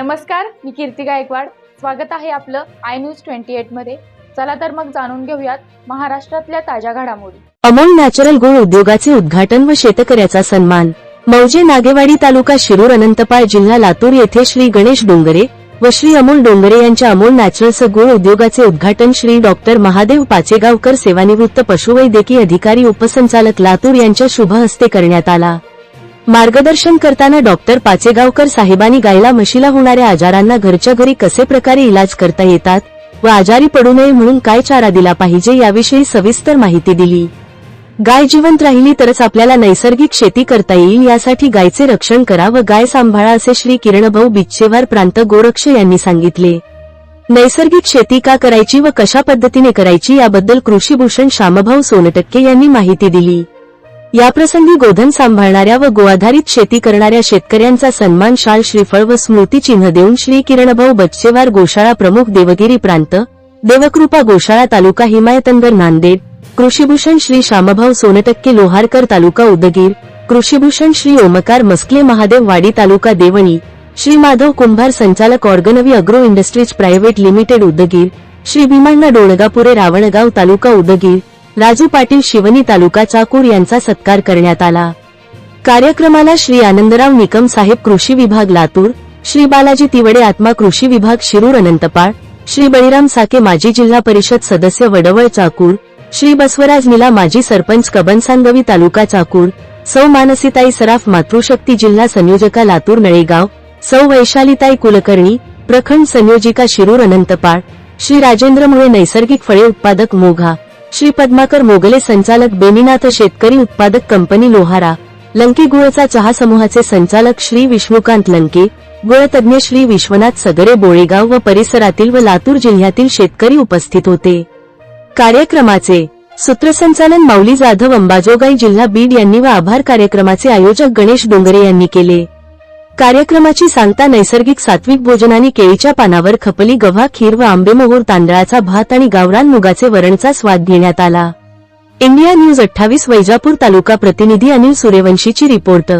नमस्कार मी कीर्ती गायकवाड. स्वागत आहे आपलं आय न्यूज ट्वेंटी एटमध्ये. चला तर मग जाणून घेऊयात महाराष्ट्रातल्या ताज्या घडामोडी. अमोल नॅचरल गुळ उद्योगाचे उद्घाटन व शेतकऱ्याचा सन्मान. मौजे नागेवाडी तालुका शिरूर अनंतपाळ जिल्हा लातूर येथे श्री गणेश डोंगरे व श्री अमोल डोंगरे यांच्या अमोल नॅचरल्स गुळ उद्योगाचे उद्घाटन श्री डॉक्टर महादेव पाचेगावकर सेवानिवृत्त पशुवैद्यकीय अधिकारी उपसंचालक लातूर यांच्या शुभ हस्ते करण्यात आला. मार्गदर्शन करताना डॉक्टर पाचेगावकर साहेबांनी गायला म्हशीला होणाऱ्या आजारांना घरच्या घरी कसे प्रकारे इलाज करता येतात व आजारी पडू नये म्हणून काय चारा दिला पाहिजे याविषयी सविस्तर माहिती दिली. गाय जिवंत राहिली तरच आपल्याला नैसर्गिक शेती करता येईल यासाठी गायचे रक्षण करा व गाय सांभाळा असे श्री किरणभाऊ बिच्छेवार प्रांत गोरक्ष यांनी सांगितले. नैसर्गिक शेती का करायची व कशा पद्धतीने करायची याबद्दल कृषीभूषण श्यामभाऊ सोनटक्के यांनी माहिती दिली. याप्रसंगी गोधन सांभाळणाऱ्या व गोआधारित शेती करणाऱ्या शेतकऱ्यांचा सन्मान शाल श्रीफळ व स्मृतिचिन्ह देऊन श्री किरणभाऊ बच्चेवार गोशाळा प्रमुख देवगिरी प्रांत देवकृपा गोशाळा तालुका हिमायतनगर नांदेड कृषीभूषण श्री श्यामभाऊ सोनटक्के लोहारकर तालुका उदगीर कृषीभूषण श्री ओमकार मस्कले महादेव वाडी तालुका देवणी श्री माधव कुंभार संचालक ऑर्गनवी agro industries private limited Udgir Shri Bhimanna Dongapure Ravangaon तालुका उदगीर राजू पाटील शिवनी तालुका चाकूर यांचा सत्कार करण्यात आला. कार्यक्रमाला श्री आनंदराव निकम साहेब कृषी विभाग लातूर श्री बालाजी तिवडे आत्मा कृषी विभाग शिरूर अनंतपाळ श्री बळीराम साके माजी जिल्हा परिषद सदस्य वडवळ चाकूर श्री बसवराज निला माजी सरपंच कबनसांगवी तालुका चाकूर सौ मानसीताई सराफ मातृशक्ती जिल्हा संयोजका लातूर नळेगाव सौ वैशालीताई कुलकर्णी प्रखंड संयोजिका शिरूर अनंतपाळ श्री राजेंद्र मुळे नैसर्गिक फळे उत्पादक मोघा श्री पद्माकर मोगले संचालक बेनीनाथ शेतकरी उत्पादक कंपनी लोहारा लंकी गुळचा चहा समूहाचे संचालक श्री विष्णुकांत लंके गुळतज्ञ श्री विश्वनाथ सगरे बोळेगाव व परिसरातील व लातूर जिल्ह्यातील शेतकरी उपस्थित होते. कार्यक्रमाचे सूत्रसंचालन माऊली जाधव अंबाजोगाई जिल्हा बीड यांनी व आभार कार्यक्रमाचे आयोजक गणेश डोंगरे यांनी केले. कार्यक्रमाची सांगता नैसर्गिक सात्विक भोजनाने केळीच्या पानावर खपली गव्हा खीर व आंबेमोहोर तांदळाचा भात आणि गावरान मुगाचे वरणचा स्वाद घेण्यात आला. इंडिया न्यूज अठ्ठावीस वैजापूर तालुका प्रतिनिधी अनिल सूर्यवंशीची रिपोर्ट